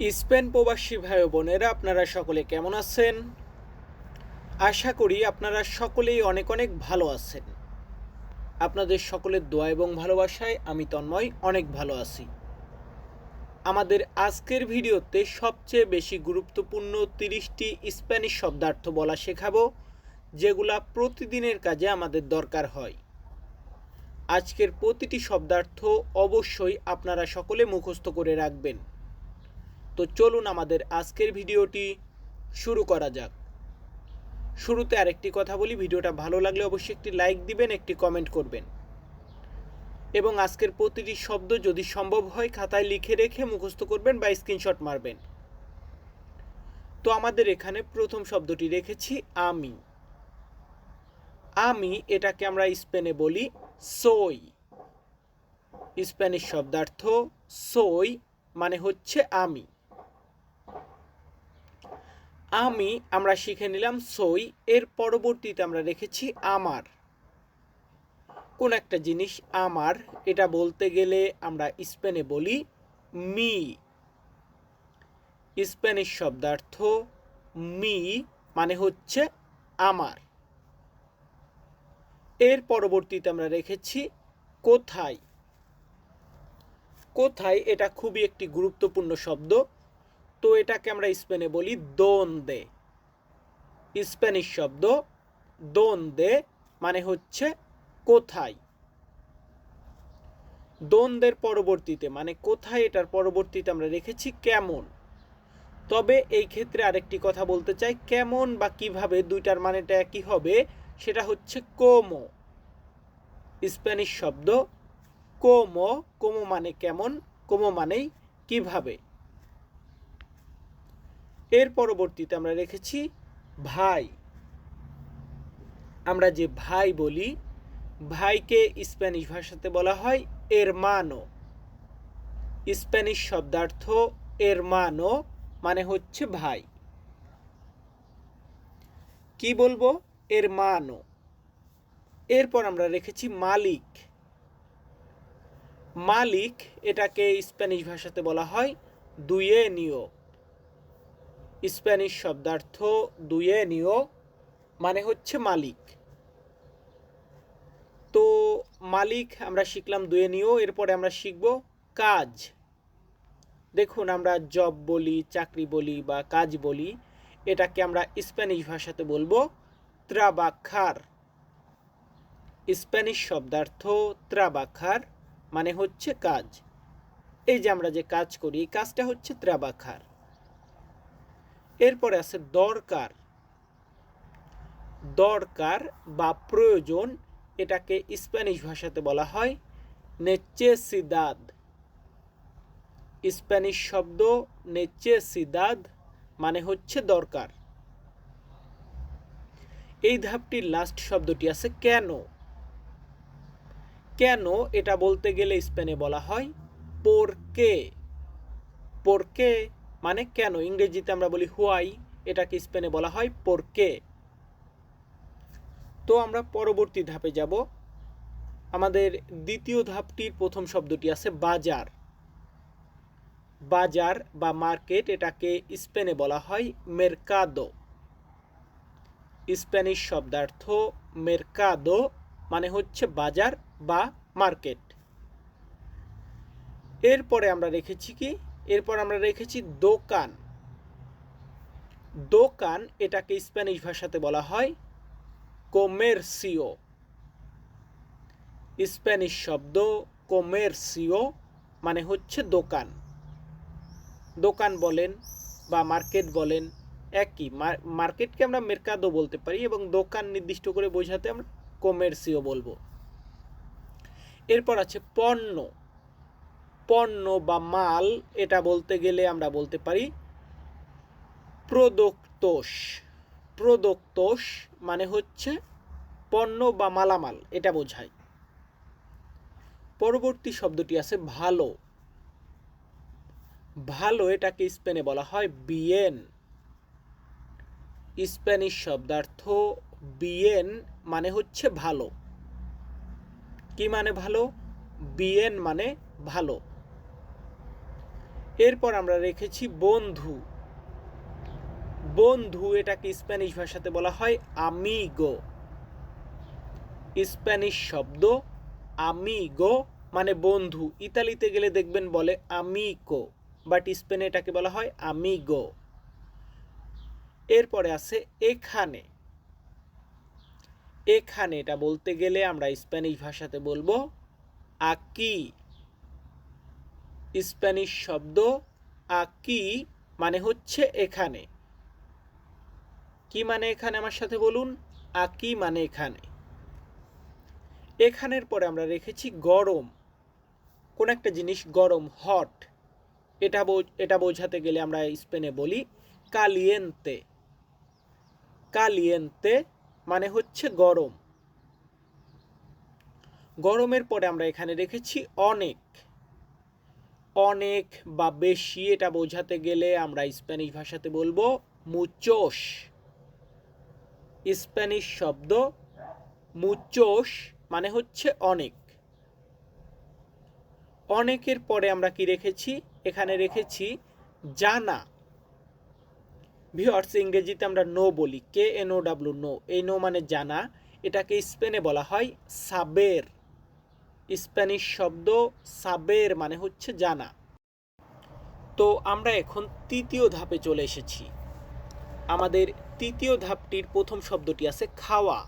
Spain প্রবাসী ভাই বোনেরা, আপনারা সকলে কেমন আছেন? আশা করি আপনারা সকলেই অনেক অনেক ভালো আছেন। আপনাদের সকলের দোয়া এবং ভালোবাসায় আমি তন্ময় অনেক ভালো আছি। আমাদের আজকের ভিডিওতে সবচেয়ে বেশি গুরুত্বপূর্ণ তিরিশটি স্প্যানিশ শব্দার্থ বলা শেখাবো, যেগুলা প্রতিদিনের কাজে আমাদের দরকার হয়। আজকের প্রতিটি শব্দার্থ অবশ্যই আপনারা সকলে মুখস্থ করে রাখবেন। তো চলুন আমাদের আজকের ভিডিওটি শুরু করা যাক। শুরুতে আরেকটি কথা বলি, ভিডিওটা ভালো লাগলে অবশ্যই একটি লাইক দিবেন, একটি কমেন্ট করবেন। এবং আজকের প্রতিটি শব্দ যদি সম্ভব হয়, খাতায় লিখে রেখে মুখস্থ করবেন বা স্ক্রিনশট মারবেন। তো আমাদের এখানে প্রথম শব্দটি রেখেছি, আমি। আমি এটাকে আমরা স্পেনে বলি সই। স্প্যানিশ শব্দার্থ সই মানে হচ্ছে আমি। আমি আমরা শিখে নিলাম সই, এর পরবর্তীতে আমরা রেখেছি আমার। কোন একটা জিনিস আমার, এটা বলতে গেলে আমরা স্পেনে বলি মি। স্প্যানিশ শব্দার্থ মি মানে হচ্ছে আমার। এর পরবর্তীতে আমরা রেখেছি কোথায়। কোথায় এটা খুবই একটি গুরুত্বপূর্ণ শব্দ। তো এটাকে আমরা স্পেনে বলি দোন দে স্প্যানিশ শব্দ দোন দে মানে হচ্ছে কোথায়। দ্বন্দ্বের পরবর্তীতে মানে কোথায় এটার পরবর্তীতে আমরা রেখেছি কেমন। তবে এই ক্ষেত্রে আরেকটি কথা বলতে চাই, কেমন বা কীভাবে দুইটার মানেটা একই হবে সেটা হচ্ছে কোমো। স্প্যানিশ শব্দ কোমো কোমো মানে কেমন, কোমো মানেই কীভাবে। এর পরবর্তীতে আমরা রেখেছি ভাই। আমরা যে ভাই বলি, ভাইকে স্প্যানিশ ভাষাতে বলা হয় এর এরমানো। স্প্যানিশ শব্দার্থ এর এরমানো মানে হচ্ছে ভাই। কি বলব? এরমানো। এরপর আমরা রেখেছি মালিক। মালিক এটাকে স্প্যানিশ ভাষাতে বলা হয় দুয়ে নিও স্প্যানিশ শব্দার্থ দুয়ে নিও মানে হচ্ছে মালিক। তো মালিক আমরা শিখলাম দুয়ে নিও, এরপরে আমরা শিখব কাজ। দেখুন আমরা জব বলি, চাকরি বলি বা কাজ বলি, এটাকে আমরা স্প্যানিশ ভাষাতে বলব ত্রাবাখার। স্প্যানিশ শব্দার্থ ত্রাবাখার মানে হচ্ছে কাজ। এই যে আমরা যে কাজ করি, এই কাজটা হচ্ছে ত্রাবাখার। এরপরে আছে দরকার। দরকার বা প্রয়োজন এটাকে স্প্যানিশ ভাষাতে বলা হয় নেচেসিদাদ। স্প্যানিশ শব্দ নেচেসিদাদ মানে হচ্ছে দরকার। এই ধাপটির লাস্ট শব্দটি আছে কেন? কেন এটা বলতে গেলে স্পেনে বলা হয় পোরকে। পোরকে মানে কেন? ইংরেজিতে আমরা বলি হোয়াই এটাকে স্পেনে বলা হয় পোরকে তো আমরা পরবর্তী ধাপে যাব। আমাদের দ্বিতীয় ধাপটির প্রথম শব্দটি আছে বাজার। বাজার বা মার্কেট এটাকে স্পেনে বলা হয় মেরকাদো স্প্যানিশ শব্দার্থ মেরকাদো মানে হচ্ছে বাজার বা মার্কেট। এরপরে আমরা রেখেছি কি এরপর আমরা রেখেছি দোকান। দোকান এটাকে স্প্যানিশ ভাষাতে বলা হয় কোমেরসিও স্প্যানিশ শব্দ কোমেরসিও মানে হচ্ছে দোকান। দোকান বলেন বা মার্কেট বলেন একই। মার্কেটকে আমরা মেরকাদো বলতে পারি এবং দোকান নির্দিষ্ট করে বোঝাতে আমরা কোমেরসিও বলব। এরপর আছে পণ্য। পণ্য বা মাল, এটা বলতে গেলে আমরা বলতে পারি প্রদোক্তোষ প্রদোক্তোষ মানে হচ্ছে পণ্য বা মালামাল, এটা বোঝায়। পরবর্তী শব্দটি আছে ভালো। ভালো এটাকে স্পেনে বলা হয় বিয়েন। স্প্যানিশ শব্দার্থ বিয়েন মানে হচ্ছে ভালো। কি মানে ভালো? বিয়েন মানে ভালো। এরপর আমরা রেখেছি বন্ধু। বন্ধু এটাকে স্প্যানিশ ভাষাতে বলা হয় আমিগো স্প্যানিশ শব্দ আমিগো মানে বন্ধু। ইতালিতে গেলে দেখবেন বলে আমিকো বাট স্পেনে এটাকে বলা হয় আমিগো এরপরে আছে এখানে। এখানে এটা বলতে গেলে আমরা স্প্যানিশ ভাষাতে বলব আকি। স্প্যানিশ শব্দ আকি মানে হচ্ছে এখানে। কি মানে এখানে আমার সাথে বলুন? আকি মানে এখানে। এখানের পরে আমরা রেখেছি গরম। কোন একটা জিনিস গরম হট এটা এটা বোঝাতে গেলে আমরা স্পেনে বলি কালিয়েন্তে কালিয়েন্তে মানে হচ্ছে গরম। গরমের পরে আমরা এখানে রেখেছি অনেক। অনেক বা বেশি এটা বোঝাতে গেলে আমরা স্প্যানিশ ভাষাতে বলব মুচোস স্প্যানিশ শব্দ মুচোস মানে হচ্ছে অনেক। অনেকের পরে আমরা কি রেখেছি? এখানে রেখেছি জানা ভিওয়ার্স ইংরেজিতে আমরা নো বলি। K N O W know এই নো মানে জানা এটাকে স্পেনে বলা হয় সাবের স্প্যানিশ শব্দ সাবের মানে হচ্ছে জানা। তো আমরা এখন তৃতীয় ধাপে চলে এসেছি। আমাদের তৃতীয় ধাপটির প্রথম শব্দটি আছে খাওয়া।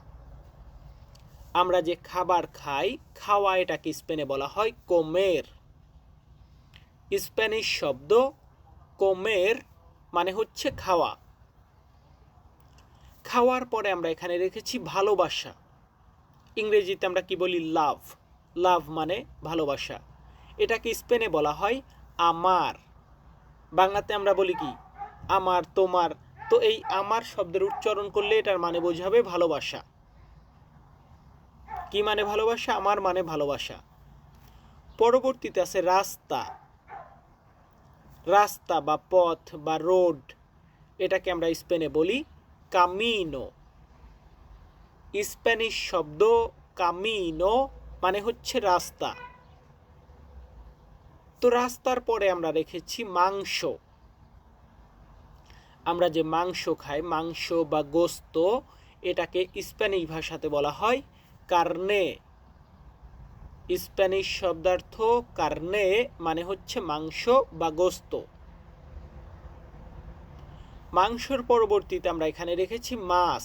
আমরা যে খাবার খাই, খাওয়া এটাকে স্পেনে বলা হয় কোমের স্প্যানিশ শব্দ কোমের মানে হচ্ছে খাওয়া। খাওয়ার পরে আমরা এখানে রেখেছি ভালোবাসা। ইংরেজিতে আমরা কি বলি লাভ লাভ মানে ভালোবাসা। এটাকে স্পেনে বলা হয় আমার। বাংলাতে আমরা বলি কি? আমার, তোমার। তো এই আমার শব্দের উচ্চারণ করলে এটার মানে বোঝাবে ভালোবাসা। কি মানে ভালোবাসা? আমার মানে ভালোবাসা। পরবর্তীতে আছে রাস্তা। রাস্তা বা পথ বা রোড। এটাকে আমরা স্পেনে বলি কামিনো। স্প্যানিশ শব্দ কামিনো মানে হচ্ছে রাস্তা। তো রাস্তার পরে আমরা রেখেছি মাংস। আমরা যে মাংস খাই, মাংস বা গোস্ত, এটাকে স্প্যানিশ ভাষাতে বলা হয় কার্নে। স্প্যানিশ শব্দার্থ কার্নে মানে হচ্ছে মাংস বা গোস্ত। মাংসর পরবর্তীতে আমরা এখানে রেখেছি মাছ।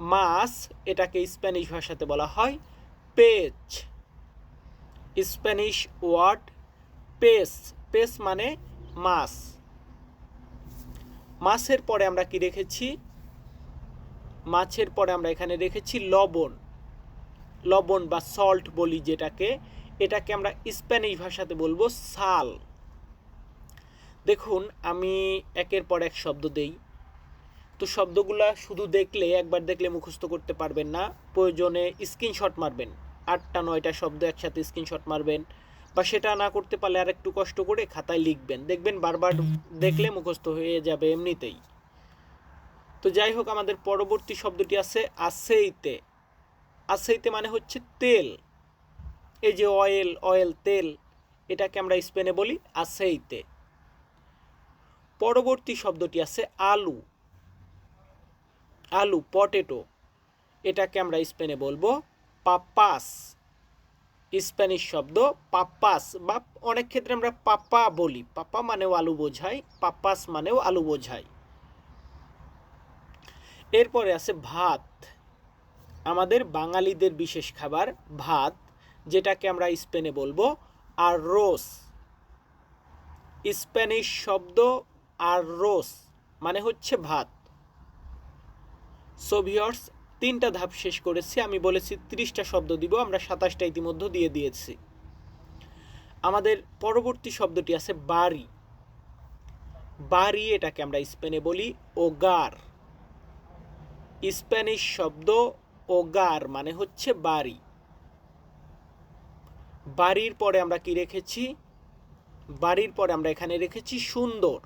মাছ এটাকে স্প্যানিশ ভাষাতে বলা হয় পেচ। Spanish word pace. পেস মানে মাছ মাছের পরে আমরা কি রেখেছি? মাছের পরে আমরা এখানে রেখেছি লবণ। লবণ বা সল্ট বলি যেটাকে। এটাকে আমরা স্প্যানিশ ভাষাতে বলব সাল। দেখুন, আমি একের পর এক শব্দ দেই। তো শব্দগুলা শুধু দেখলে, একবার দেখলে মুখস্থ করতে পারবেন না। প্রয়োজনে স্ক্রিনশট মারবেন। আটটা, নয়টা শব্দ একসাথে স্ক্রিনশট মারবেন বা সেটা না করতে পারলে আর একটু কষ্ট করে খাতায় লিখবেন। দেখবেন বারবার দেখলে মুখস্থ হয়ে যাবে এমনিতেই। তো যাই হোক, আমাদের পরবর্তী শব্দটি আছে আসেইতে আসেইতে মানে হচ্ছে তেল। এই যে অয়েল অয়েল তেল, এটাকে আমরা স্পেনে বলি আসেইতে পরবর্তী শব্দটি আছে আলু আলু পটেটো এটাকে আমরা স্পেনে বলব পাপাস স্প্যানিশ শব্দ পাপ্পাস বা অনেক ক্ষেত্রে আমরা পাপ্পা বলি। পাপ্পা মানেও আলু বোঝায়, পাপ্পাস মানেও আলু বোঝায়। এরপরে আছে ভাত। আমাদের বাঙালিদের বিশেষ খাবার ভাত, যেটাকে আমরা স্পেনে বলব আর রোস স্প্যানিশ শব্দ আর রোস মানে হচ্ছে ভাত। সোভিয়র্স তিনটা ধাপ শেষ করেছি। আমি বলেছি ত্রিশটা শব্দ দিব, আমরা সাতাশটা ইতিমধ্যে দিয়ে দিয়েছি। আমাদের পরবর্তী শব্দটি আছে বাড়ি। বাড়ি এটাকে আমরা স্পেনে বলি ওগার। স্প্যানিশ শব্দ ওগার মানে হচ্ছে বাড়ি। বাড়ির পরে আমরা কি রেখেছি? বাড়ির পরে আমরা এখানে রেখেছি সুন্দর।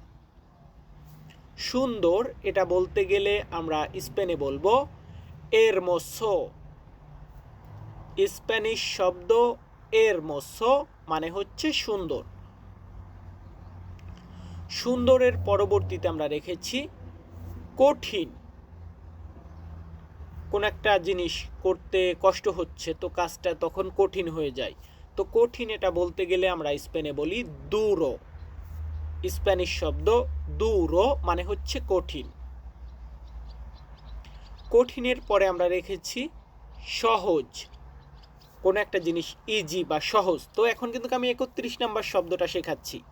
সুন্দর, এটা বলতে গেলে আমরা স্পেনে বলব এরমোসো। স্প্যানিশ শব্দ এরমোসো মানে হচ্ছে সুন্দর। সুন্দরের পরবর্তীতে আমরা রেখেছি কঠিন। কোন একটা জিনিস করতে কষ্ট হচ্ছে, তো কাজটা তখন কঠিন হয়ে যায়। তো কঠিন এটা বলতে গেলে আমরা স্পেনে বলি দূরো। স্প্যানিশ শব্দ দুরো মানে হচ্ছে কঠিন। কঠিনের পরে আমরা রেখেছি সহজ। কোনো একটা জিনিস ইজি বা সহজ। তো এখন কিন্তু আমি একত্রিশ নাম্বার শব্দটা শেখাচ্ছি।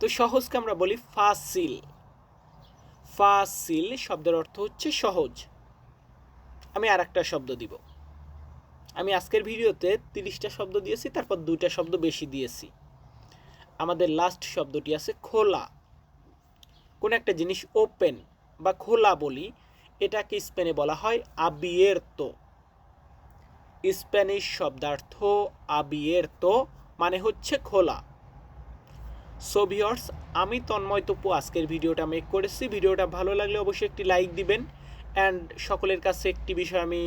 তো সহজকে আমরা বলি ফাসিল। ফাসিল শব্দের অর্থ হচ্ছে সহজ। আমি আর একটা শব্দ দিব। আমি আজকের ভিডিওতে তিরিশটা শব্দ দিয়েছি, তারপর দুইটা শব্দ বেশি দিয়েছি। আমাদের লাস্ট শব্দটি আছে খোলা। কোন একটা জিনিস ওপেন বা খোলা বলি, এটাকে স্পেনে বলা হয় আবিয়েরতো স্প্যানিশ শব্দার্থ আবিয়েরতো মানে হচ্ছে খোলা। সো ভিওর্স আমি তন্ময় তপু, আজকের ভিডিওটা মেক করেছি। ভিডিওটা ভালো লাগলে অবশ্যই একটি লাইক দিবেন। অ্যান্ড সকলের কাছে একটি বিষয় আমি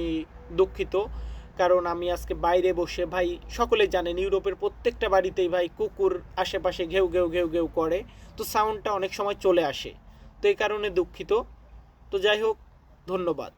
দুঃখিত। কারণ আমি আজকে বাইরে বসে, ভাই, সকলে জানেন ইউরোপের প্রত্যেকটা বাড়িতেই, ভাই, কুকুর আশেপাশে ঘেউ ঘেউ ঘেউ ঘেউ করে। তো সাউন্ডটা অনেক সময় চলে আসে। তো এই কারণে দুঃখিত। তো যাই হোক, ধন্যবাদ।